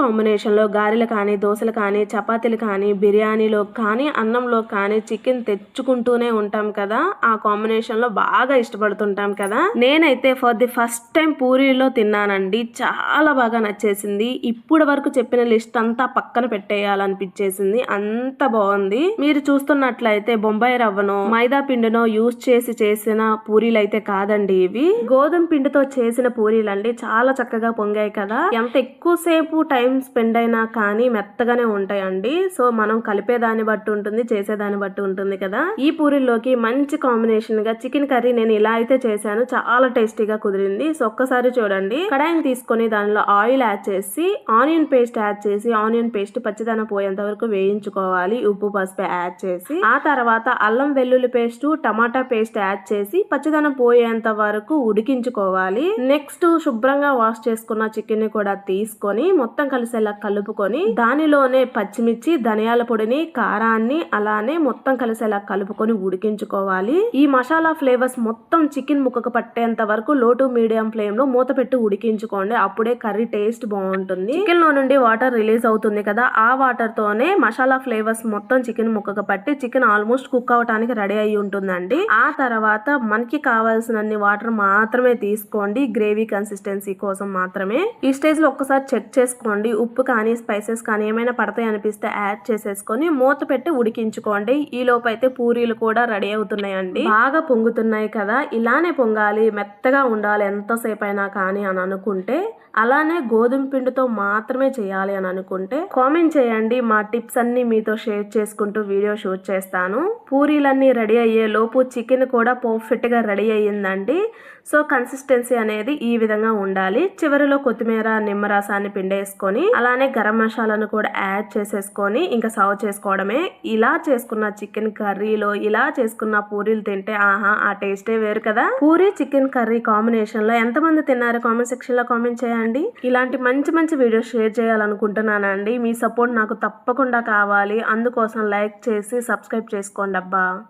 కాంబినేషన్లో గారెలు కానీ దోశలు కానీ చపాతీలు కానీ బిర్యానీలో కానీ అన్నంలో కానీ చికెన్ తెచ్చుకుంటూనే ఉంటాం కదా. ఆ కాంబినేషన్లో బాగా ఇష్టపడుతుంటాం కదా. నేనైతే ఫర్ ది ఫస్ట్ టైం పూరీలో తిన్నానండి. చాలా బాగా నచ్చేసింది. ఇప్పుడు వరకు చెప్పిన లిస్ట్ అంతా పక్కన పెట్టేయాలనిపించేసింది. అంత బాగుంది. మీరు చూస్తున్నట్లయితే బొంబాయి రవ్వను మైదా పిండినో యూస్ చేసి చేసిన పూరీలు అయితే కాదండి ఇవి. గోధుమ పిండితో చేసిన పూరీలు అండి చాలా చక్కగా పొంగాయి కదా. ఎంత ఎక్కువసేపు టైం స్పెండ్ అయినా కానీ మెత్తగానే ఉంటాయండి. సో మనం కలిపేదాన్ని బట్టి ఉంటుంది చేసేదాన్ని బట్టి ఉంటుంది కదా. ఈ పూరీల్లోకి మంచి కాంబినేషన్గా చికెన్ కర్రీ నేను ఇలా అయితే చేశాను. చాలా టేస్టీగా కుదిరింది. సో ఒక్కసారి చూడండి. కడాయిని తీసుకొని దానిలో ఆయిల్ యాడ్ చేసి ఆనియన్ పేస్ట్ యాడ్ చేసి ఆనియన్ పేస్ట్ పచ్చిదనం పోయేంత వరకు వేయించుకోవాలి. ఉప్పు పసుపు యాడ్ చేసి ఆ తర్వాత అల్లం వెల్లుల్లి పేస్ట్ టమాటా పేస్ట్ యాడ్ చేసి పచ్చిదనం పోయేంత వరకు ఉడికించుకోవాలి. నెక్స్ట్ శుభ్రంగా వాష్ చేసుకున్న చికెన్ని కూడా తీసుకొని మొత్తం కలిసేలా కలుపుకొని దానిలోనే పచ్చిమిర్చి ధనియాల పొడిని కారాన్ని అలానే మొత్తం కలిసేలా కలుపుకొని ఉడికించుకోవాలి. ఈ మసాలా ఫ్లేవర్స్ మొత్తం చికెన్ ముక్కకు పట్టేంత వరకు లో టు మీడియం ఫ్లేమ్లో మూత పెట్టి ఉడికించుకోండి. అప్పుడే కర్రీ టేస్ట్ బాగుంటుంది. చికెన్లో నుండి వాటర్ రిలీజ్ అవుతుంది కదా ఆ వాటర్ తోనే మసాలా ఫ్లేవర్స్ మొత్తం చికెన్ ముక్కకు పట్టి చికెన్ ఆల్మోస్ట్ కుక్ అవటానికి రెడీ అయి ఉంటుందండి. ఆ తర్వాత మనకి కావాల్సినన్ని వాటర్ మాత్రమే తీసుకోండి. గ్రేవీ కన్సిస్టెన్సీ కోసం మాత్రమే. ఈ స్టేజ్లో ఒక్కసారి చెక్ చేసుకోండి. ఉప్పు కానీ స్పైసెస్ కానీ ఏమైనా పడతాయి అనిపిస్తే యాడ్ చేసేసుకొని మూత పెట్టి ఉడికించుకోండి. ఈ లోపు అయితే పూరీలు కూడా రెడీ అవుతున్నాయండి. బాగా పొంగుతున్నాయి కదా ఇలానే పొంగాలి. మెత్తగా ఉండాలి ఎంతసేపు అయినా కానీ అని అనుకుంటే అలానే గోధుమ పిండితో మాత్రమే చేయాలి అని అనుకుంటే కామెంట్ చేయండి. మా టిప్స్ అన్ని మీతో షేర్ చేసుకుంటూ వీడియో షూట్ చేస్తాను. పూరీలన్నీ రెడీ అయ్యే లోపు చికెన్ కూడా పర్ఫెక్ట్గా రెడీ అయ్యిందండి. సో కన్సిస్టెన్సీ అనేది ఈ విధంగా ఉండాలి. చివరిలో కొత్తిమీర నిమ్మరసాన్ని పిండేసుకొని అలానే గరం మసాలాను కూడా యాడ్ చేసేసుకొని ఇంకా సర్వ్ చేసుకోవడమే. ఇలా చేసుకున్న చికెన్ కర్రీలో ఇలా చేసుకున్న పూరీలు తింటే ఆహా ఆ టేస్టే వేరు కదా. పూరి చికెన్ కర్రీ కాంబినేషన్లో ఎంతమంది తిన్నారు? కామెంట్ సెక్షన్లో కామెంట్ చేయండి. ఇలాంటి మంచి మంచి వీడియోస్ షేర్ చేయాలనుకుంటున్నానండి. మీ సపోర్ట్ నాకు తప్పకుండా కావాలి. అందుకోసం లైక్ చేసి సబ్స్క్రైబ్ చేసుకోండి అబ్బా.